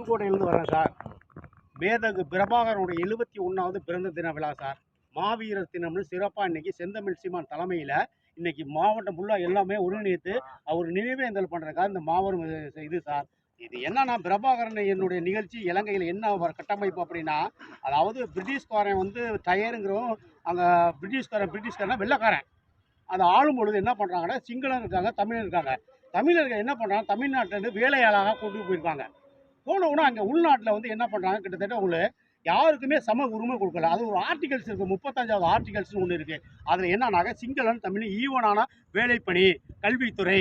புதுக்கோட்டையிலேருந்து வரேன் சார். மேதகு பிரபாகரனுடைய எழுபத்தி ஒன்றாவது பிறந்த தின விழா சார். மாவீரர் தினம்னு சிறப்பாக இன்னைக்கு செந்தமிழ் சீமான் தலைமையில் இன்னைக்கு மாவட்டம் ஃபுல்லாக எல்லாமே ஒருங்கிணைத்து அவர் நினைவேந்தல் பண்ணுறதுக்காக இந்த மாபெரும் இது- சார். இது என்னன்னா பிரபாகரன் என்னுடைய நிகழ்ச்சி இலங்கையில் என்ன ஒரு கட்டமைப்பு அப்படின்னா அதாவது பிரிட்டிஷ்காரன் வந்து டயருங்கிறவன் அங்கே பிரிட்டிஷ்காரன் பிரிட்டிஷ்காரன் வெள்ளக்காரன். அதை ஆளும் பொழுது என்ன பண்ணுறாங்கன்னா சிங்களம் இருக்காங்க தமிழர் இருக்காங்க. தமிழர்கள் என்ன பண்ணுறாங்க தமிழ்நாட்டிலேருந்து வேலையாளாக கூட்டிகிட்டு போயிருக்காங்க. போனவுடனே அங்கே உள்நாட்டில் வந்து என்ன பண்ணுறாங்க கிட்டத்தட்ட உங்களை யாருக்குமே சம உரிமை கொடுக்கல. அது ஒரு ஆர்டிகல்ஸ் இருக்குது முப்பத்தஞ்சாவது ஆர்டிகல்ஸ்னு ஒன்று இருக்குது அதில் என்னன்னாக்க சிங்களன் தமிழ் ஈவனான வேலைப்பணி கல்வித்துறை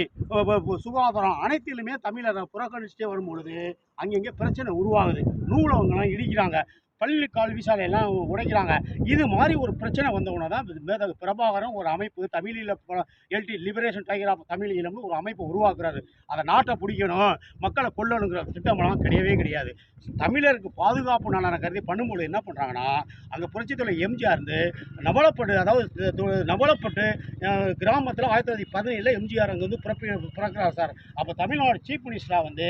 சுகாதாரம் அனைத்திலுமே தமிழரை புறக்கணிச்சுட்டே வரும்பொழுது அங்கங்கே பிரச்சனை உருவாகுது. நூலகங்கள்லாம் இடிக்கிறாங்க. பள்ளி கல்விசாலையெல்லாம் உடைக்கிறாங்க. இது மாதிரி ஒரு பிரச்சனை வந்தவுடனே தான் மேதகு பிரபாகரன் ஒரு அமைப்பு தமிழில் LT liberation tiger of Tamil ஒரு அமைப்பு உருவாக்குறாரு. அதை நாட்டை பிடிக்கணும் மக்களை கொல்லணுங்கிற திட்டமெல்லாம் கிடையவே கிடையாது. தமிழருக்கு பாதுகாப்பு நலனை கருதி பண்ணும்போது என்ன பண்ணுறாங்கன்னா அங்கே புரட்சித்துறை எம்ஜிஆர் இருந்து நவலப்பட்டு அதாவது நபலப்பட்டு நவலப்பட்டு கிராமத்தில் ஆயிரத்தி தொள்ளாயிரத்தி பதினேழில் எம்ஜிஆர் அங்கே வந்து பிறப்பி பிறக்கிறார் சார். அப்போ தமிழ்நாடு சீஃப் மினிஸ்டராக வந்து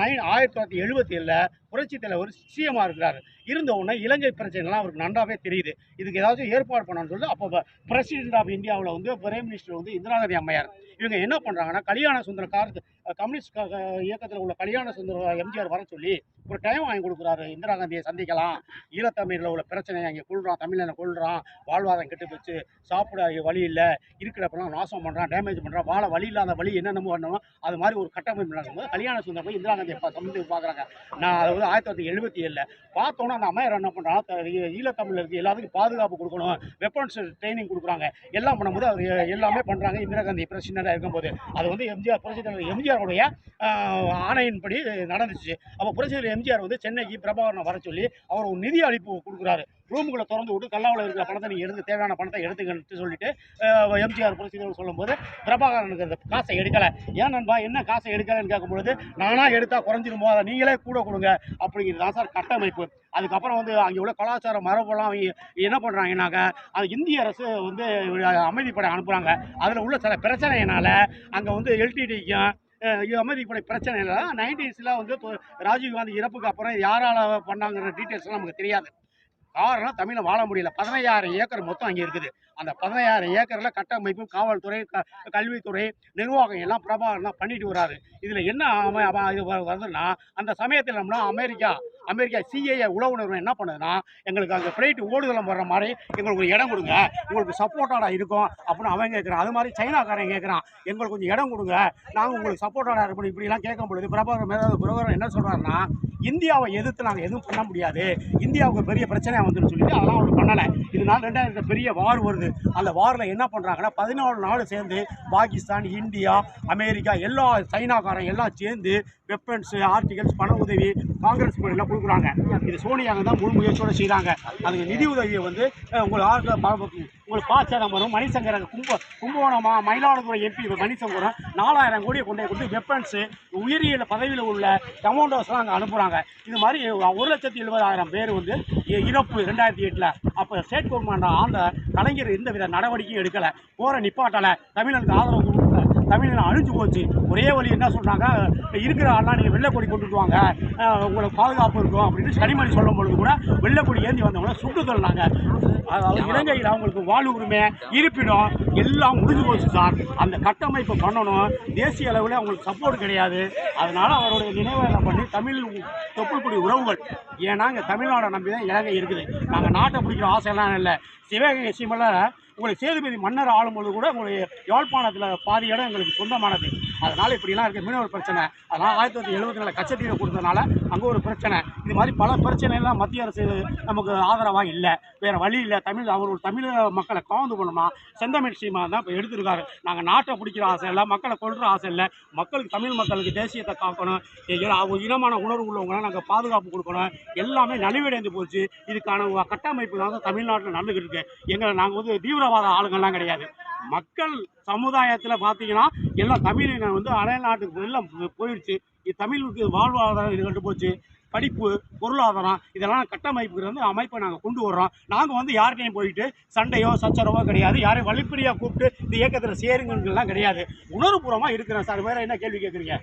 நைன் ஆயிரத்தி தொள்ளாயிரத்தி எழுபத்தி ஏழில் புரட்சி தலைவர் சிஎம்மாக இருக்கிறார். இருந்த உடனே இலங்கை பிரச்சனைலாம் அவருக்கு நன்றாவே தெரியுது. இதுக்கு ஏதாச்சும் ஏற்பாடு பண்ணணும்னு சொல்லிட்டு அப்போ பிரசிடென்ட் ஆஃப் இந்தியாவில் வந்து பிரைம் மினிஸ்டர் வந்து இந்திராகாந்தி அம்மையார். இவங்க என்ன பண்ணுறாங்கன்னா கல்யாண சுந்தர கார் கம்யூனிஸ்ட் க- இயக்கத்தில் உள்ள கல்யாண சுந்தர எம்ஜிஆர் வர சொல்லி ஒரு டைம் வாங்கி கொடுக்குறாரு. இந்திரா காந்தியை சந்திக்கலாம். ஈழத்தமிழில் உள்ள பிரச்சனையை அங்கே கொள்றான் தமிழனை கொள்றான் வாழ்வாதாரம் கெட்டு போச்சு. சாப்பிட வழி இல்லை. இருக்கிறப்பெல்லாம் நாசம் பண்ணுறான் டேமேஜ் பண்ணுறான் வாழ வழி இல்லாத வழி என்னென்னமோ பண்ணணும் அது மாதிரி ஒரு கட்டமைப்பு நடக்கும்போது கல்யாண சுந்தரம் போய் இந்திரா காந்தியை சந்தித்து பார்க்குறாங்க. நான் அதாவது ஆயிரத்தி தொள்ளாயிரத்தி எழுபத்தி ஏழில் பார்த்தோன்னா அந்த அம்மையார் என்ன பண்ணுறாங்க ஈழத்தமிழருக்கு எல்லாத்துக்கும் பாதுகாப்பு கொடுக்கணும் வெப்பன்ஸ் ட்ரைனிங் கொடுக்குறாங்க. எல்லாம் பண்ணும்போது அவர் எல்லாமே பண்ணுறாங்க இந்திரா காந்தி பிரசிடண்டாக இருக்கும்போது. அது வந்து எம்ஜிஆர் புரட்சி தலைவர் எம்ஜிஆருடைய ஆணையின்படி நடந்துச்சு. அப்போ புரட்சி தலைவர் எம்ஜிஆர் வந்து சென்னைக்கு பிரபாகரனை வர சொல்லி அவர் ஒரு நிதி அளிப்பு கொடுக்குறாரு. ரூமுக்குள்ள திறந்து விட்டு கல்லாவில் இருக்கிற பணத்தை நீங்கள் எடுத்து தேவையான பணத்தை எடுத்துக்கன்னு சொல்லிட்டு எம்ஜிஆர் புரட்சி சொல்லும்போது பிரபாகரனுக்கு அந்த காசை எடுக்கலை. ஏன் நண்பா என்ன காசை எடுக்கலைன்னு கேட்கும்பொழுது நானாக எடுத்தால் குறைஞ்சிருமோ? அதை நீங்களே கூட கொடுங்க. அப்படிங்கிறது தான் சார் கட்டமைப்பு. அதுக்கப்புறம் வந்து அங்கே உள்ள கலாச்சார மரபெல்லாம் அவங்க என்ன பண்ணுறாங்கன்னாக்க அது இந்திய அரசு வந்து அமைதிப்படை அனுப்புகிறாங்க அதில் உள்ள சில பிரச்சனையினால் அங்கே வந்து எல்டிடிக்கும் அமைதிப்படை பிரச்சனை இல்லை நைன்டிஸில் வந்து ராஜீவ்காந்தி இறப்புக்கு அப்புறம் யாரால் பண்ணாங்கிற டீட்டெயில்ஸ்லாம் நமக்கு தெரியாது. காரணம் தமிழை வாழ முடியல. பதினையாயிரம் ஏக்கர் மொத்தம் அங்கே இருக்குது. அந்த பதினையாயிரம் ஏக்கரில் கட்டமைப்பு காவல்துறை க கல்வித்துறை நிர்வாகம் எல்லாம் பிரபாகரன் தான் பண்ணிட்டு வராரு. இதில் என்ன அம இது வருதுன்னா அந்த சமயத்தில் நம்மளா அமெரிக்கா அமெரிக்கா சிஏஏ உளவு நிறுவனம் என்ன பண்ணுதுன்னா எங்களுக்கு அங்கே ஃப்ளைட்டு ஓடுதலம் வர்ற மாதிரி எங்களுக்கு ஒரு இடம் கொடுங்க. உங்களுக்கு சப்போர்ட்டாக இருக்கும் அப்படின்னு அவன் கேட்குறான் அது மாதிரி சைனாக்காரன் கேட்குறான் எங்களுக்கு கொஞ்சம் இடம் கொடுங்க. நாங்கள் உங்களுக்கு சப்போர்ட்டாக இருப்போம் இப்படிலாம் கேட்கும் பொழுது பிரபாகரன் மேதாவது பிரபாகரன் என்ன சொல்கிறாருன்னா இந்தியாவை எதிர்த்து நாங்கள் எதுவும் பண்ண முடியாது. இந்தியாவுக்கு பெரிய பிரச்சனை வந்துன்னு சொல்லிட்டு அதெல்லாம் அவர் பண்ணலை. இதனால் ரெண்டாயிரத்து பெரிய வார் வருது. அந்த வாரில் என்ன பண்ணுறாங்கன்னா பதினாலு நாடு சேர்ந்து பாகிஸ்தான் இந்தியா அமெரிக்கா எல்லா சைனாக்காரன் எல்லாம் சேர்ந்து வெப்பன்ஸ் ஆர்டிகல்ஸ் பண உதவி காங்கிரஸ் எல்லாம் கொடுக்குறாங்க. இது சோனியாங்க தான் முழு முயற்சியோடு செய்கிறாங்க அதுக்கு நிதி உதவியை வந்து உங்களுக்கு ஆர்டர் உங்களுக்கு பா சிதம்பரம் மணிசங்கரன் கும்ப கும்பகோணமா? மயிலாடுதுறை எம்பி மணிசங்கரம் நாலாயிரம் கோடியை கொண்டே கொண்டு வெப்பன்ஸு உயிரியல் பதவியில் உள்ள கமாண்டோஸ்லாம் அங்கே அனுப்புகிறாங்க இது மாதிரி ஒரு லட்சத்தி எழுபதாயிரம் பேர் வந்து இறப்பு ரெண்டாயிரத்தி எட்டில். அப்போ ஸ்டேட் கவர்மெண்ட் ஆண்ட கலைஞர் எந்த வித நடவடிக்கையும் எடுக்கலை. போகிற நிப்பாட்டலை. தமிழனுக்கு ஆதரவு கொடுக்கல. தமிழன் அழிஞ்சு போச்சு. ஒரே வழி என்ன சொன்னாங்க? இருக்கிற ஆள்லாம் நீங்கள் வெள்ளைக்கொடி கொண்டுட்டு வாங்க. உங்களுக்கு பாதுகாப்பு இருக்கும் அப்படின்னு சனிமணி சொல்லும் பொழுது கூட வெள்ளைக்கொடி ஏந்தி வந்தவங்கள சுட்டு தள்ளினாங்க அதாவது இலங்கையில் அவங்களுக்கு வாழ் உரிமை இருப்பிடம் எல்லாம் முடிஞ்சு போச்சு சார். அந்த கட்டமைப்பு பண்ணணும். தேசிய அளவில் அவங்களுக்கு சப்போர்ட் கிடையாது. அதனால் அவருடைய நினைவை நம்ம தமிழ் தொப்புள்குடி உறவுகள். ஏன்னா இங்கே தமிழ்நாடை நம்பி தான் இலங்கை இருக்குது. நாங்கள் நாட்டை பிடிக்கிற ஆசையெல்லாம் இல்லை. சிவகங்கை சீமையில் உங்களுக்கு சேதுபதி மன்னர் ஆளும்போது கூட உங்களுக்கு யாழ்ப்பாணத்தில் பாதி இடம் எங்களுக்கு சொந்தமானது. அதனால் இப்படிலாம் இருக்க. மீனவர் பிரச்சனை. அதனால் ஆயிரத்தி தொள்ளாயிரத்தி எழுபத்தி நாலு கச்சத்தீவை கொடுத்ததுனால அங்கே ஒரு பிரச்சனை. இது மாதிரி பல பிரச்சனைலாம் மத்திய அரசு நமக்கு ஆதரவாக இல்லை. வேறு வழி இல்லை. தமிழ் அவர் தமிழ் மக்களை காந்து பண்ணணுமா செந்தமிழ் சீமா தான் இப்போ எடுத்திருக்காரு. நாங்கள் நாட்டை பிடிக்கிற ஆசை இல்லை மக்களை கொள்கிற ஆசை இல்லை. மக்களுக்கு தமிழ் மக்களுக்கு தேசியத்தை காக்கணும். அவங்க இனமான உணர்வு உள்ளவங்களாம் நாங்கள் பாதுகாப்பு கொடுக்கணும். எல்லாமே நலிவடைந்து போச்சு. இதுக்கான கட்டமைப்பு தான் தமிழ்நாட்டில் நடந்துக்கிட்டு இருக்கு. எங்களை நாங்கள் வந்து தீவிரவாத ஆளுங்கள்லாம் கிடையாது. மக்கள் சமுதாயத்தில் பார்த்தீங்கன்னா எல்லாம் தமிழினம் வந்து அயல்நாட்டுக்கு எல்லாம் போயிடுச்சு. இது தமிழுக்கு வாழ்வாதாரம் இது கண்டு போச்சு. படிப்பு பொருளாதாரம் இதெல்லாம் கட்டமைப்புக்கு வந்து அமைப்பை நாங்கள் கொண்டு வர்றோம். நாங்கள் வந்து யார்கிட்டையும் போயிட்டு சண்டையோ சச்சரவோ கிடையாது. யாரையும் வழிப்படியாக கூப்பிட்டு இந்த இயக்கத்தில் சேருங்கலாம் கிடையாது. உணர்வுபூர்வமாக இருக்கிறேன் சார். வேறு என்ன கேள்வி கேட்குறீங்க